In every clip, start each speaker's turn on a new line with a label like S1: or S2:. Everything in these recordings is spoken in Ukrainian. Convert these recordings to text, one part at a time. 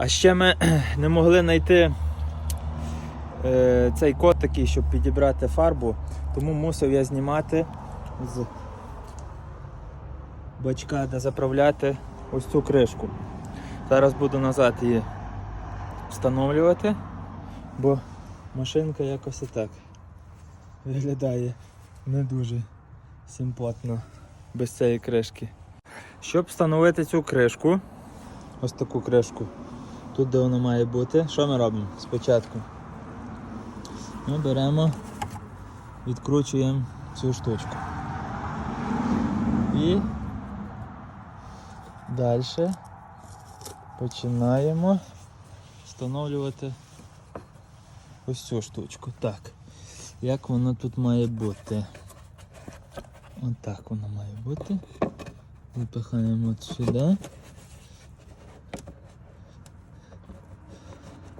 S1: А ще ми не могли знайти е, цей код такий, щоб підібрати фарбу, тому мусив я знімати з бачка, де заправляти ось цю кришку. Зараз буду назад її встановлювати, бо машинка якось отак виглядає не дуже симпотно без цієї кришки. Щоб встановити цю кришку, ось таку кришку, тут де вона має бути, що ми робимо спочатку? Ми беремо, відкручуємо цю штучку. І далі починаємо встановлювати ось цю штучку. Так, як воно тут має бути? Отак воно має бути. Запихаємо от сюди.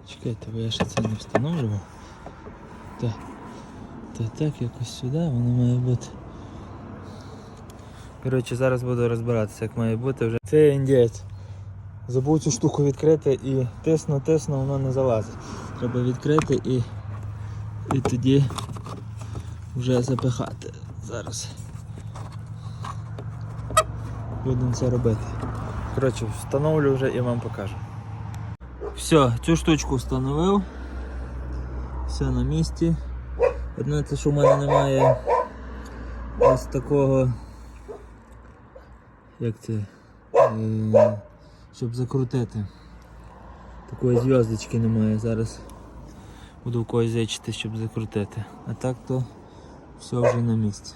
S1: Чекайте, бо я ще це не встановлював. Так. Та так, якось сюди воно має бути. Коротше, зараз буду розбиратися, як має бути вже. Це індієць. Забув цю штуку відкрити і тисну, тисну, воно не залазить. Треба відкрити і, і тоді вже запихати. Зараз. Будемо це робити. Коротше, встановлю вже і вам покажу. Все, цю штучку встановив. Все на місці. Одне те, що в мене немає ось такого. Як це? Е, щоб закрутити. Такої зв'язочки немає. Зараз буду в когось зайчити, щоб закрутити. А так то все вже на місці.